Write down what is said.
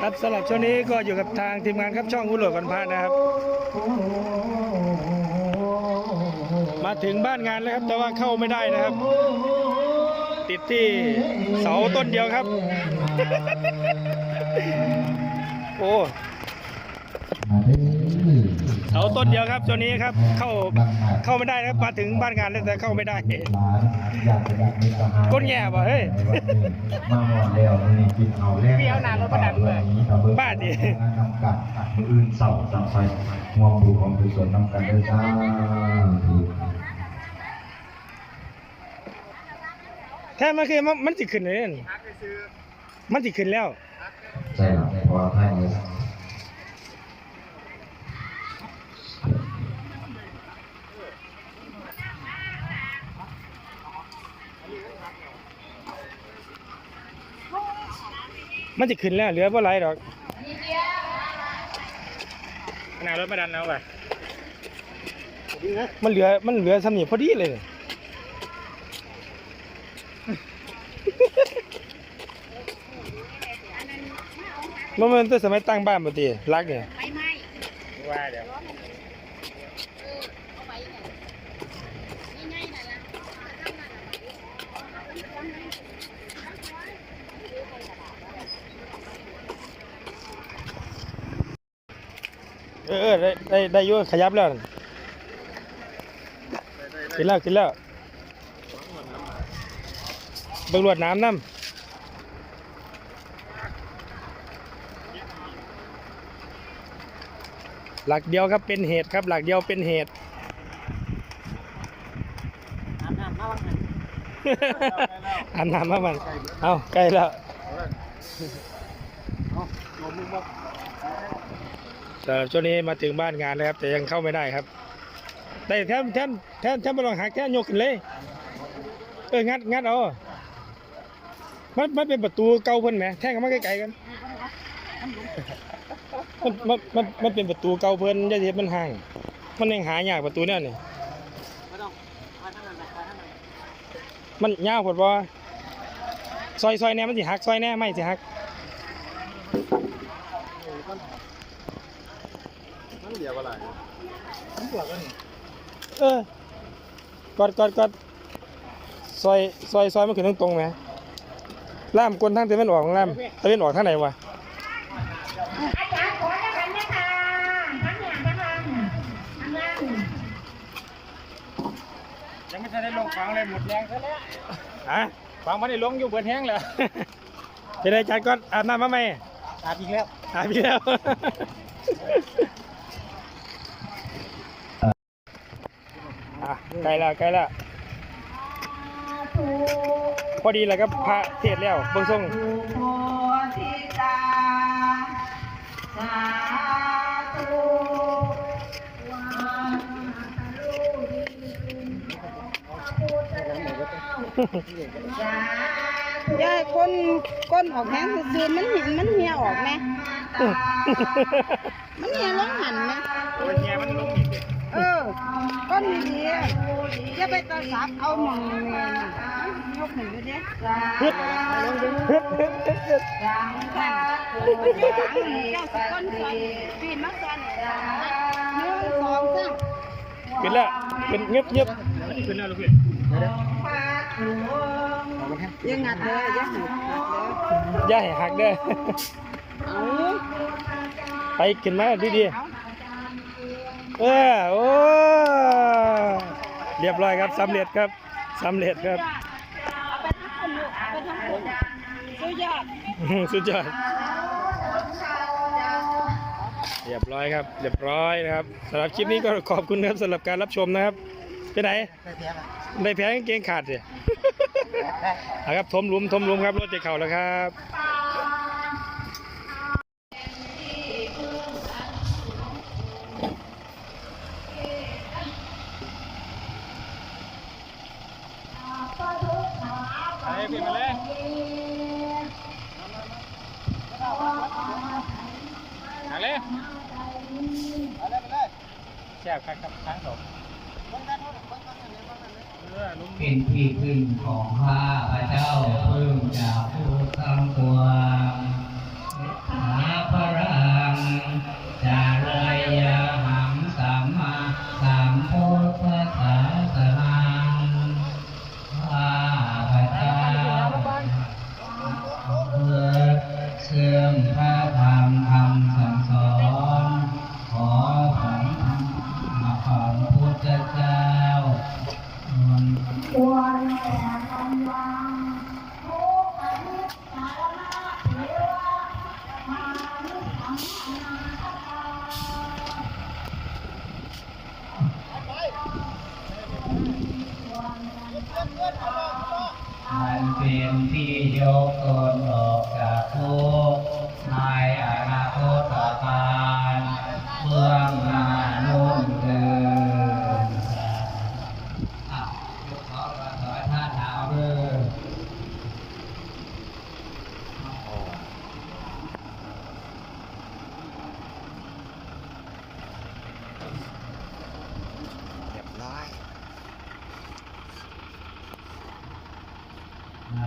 ครับสำหรับช่วงนี้ก็อยู่กับทางทีมงานครับช่องหุ้นหลวงกันพานะครับ มาถึงบ้านงานแล้วครับ แต่ว่าเข้าไม่ได้นะครับ ติดที่เสาต้นเดียวครับ โอ้ เสาต้นเดียวครับตัวนี้ครับ เข้าเข้าไม่ได้ครับมาถึงบ้านงานแล้วแต่เข้าไม่ได้ก้นแง่ป่ะเฮ้ยมาหมดแล้วนี่กินเอาแล้วพี่เอาหน้ารถมาดันเลยบ้าดิน้ำกัดมืออื่นเสาสับไฟงวงดูของกุศลน้ำกันด้วยซ้แท้มันคือมันมันสิขึ้นเลยนั่นมันสิขึ้นแล้วำใช่หรอพอท่านเลย มันจะขึ้นแล้วเหลือบ่ไรดอกขนาดรถมาดันเอาไปมันเหลือมันเหลือสำนีพอดีเลยมันมันตั้งสมัยตั้งบ้านมาตีรักเนี่ยไฟไหม้ว่าเดี๋ยวเอาไว้เนี่ยง่ายๆนั่นล่ะ เออเออได้ได้ได้อยุ่ขยับแล้วนั่นกินแล้วกินแล้วเบิ่งรวดน้ำน้ำหลักเดียวครับเป็นเหตุครับ หลักเดียวเป็นเหตุอาบน้ำมาบันเอาใกล้แล้ว สำหรับช่วงนี้มาถึงบ้านงานแล้วครับ แต่ยังเข้าไม่ได้ครับ แต่แทมแทมแทมแทมไปลองหักแทมยกขึ้นเลย เอองัดงัดเอามันมันเป็นประตูเก่าเพิ่นไหมแท่งกันมาไกลๆกันมันมันมันมันเป็นประตูเก่าเพิ่นยาเทียบมันห่าง มันยังหายากประตูเนี่ยนี่มันยาวผดบ่ซอยซอยแน่มันสิหักซอยแน่ไม่สิหัก มันเดียวอะไรเออกอดกอดกอดซอยซอยซอยมันขึ้นตรงตรงๆไหมล่ามกลนทางตะเวนออกของล่ามตะเวนออกทางไหนวะอาจารย์ขอแล้วกันนะคะทั้งอย่างทั้งอันทั้งล่างยังไม่ทันได้ลงฟังเลยหมดแรงซะแล้วอะฟังไม่ได้ลงอยู่เปิดแห้งเลยจะได้จัดก่อนอาบน้ำมาไหมอาบอีกแล้วอาบอีกแล้ว อะใกล้ แล้วใกล้แล้วพอดีแล้วครับพระเทศน์แล้วเบิ่งส่งยายก้นก้นออกแห้งซื่อๆมันเห็นมันเหี่ยออกไหมมันเหี่ยลงหันไหมโอ้ยเฮียมันลงอีกเด้เออ ก้นดีๆอย่าไปตะสับเอาหมองนี่ยกหนึ่งเด้ฮึดฮึดฮึดฮึดฮึดเจ้าสก้นใส่ปีนมาใส่หนึ่งสองสามขึ้นแล้วเป็นเงียบเงียบขึ้นแล้วลูกพี่ยังงัดเลยยังหักเลยย่าให้หักเด้อเอาไปขึ้นมาดี เออโอ้เรียบร้อยครับสำเร็จครับสำเร็จครับเอาไปทั้งคนลูกเอาไปทั้งคนสุดยอดสุดยอดเรียบร้อยครับเรียบร้อยนะครับสำหรับคลิปนี้ก็ขอบคุณครับสำหรับการรับชมนะครับไปไหนได้แพ้กางเกงขาดสิเอาครับทมหลุมทมหลุมครับรถจะเข่าแล้วครับ สิมาเลยมาเลยมาเลยแช่ครับครับเป็นที่พึ่งของข้าพระเจ้าพึ่งจากผู้ทั้งปวง อันเป็นที่ยกตนออกจากโลก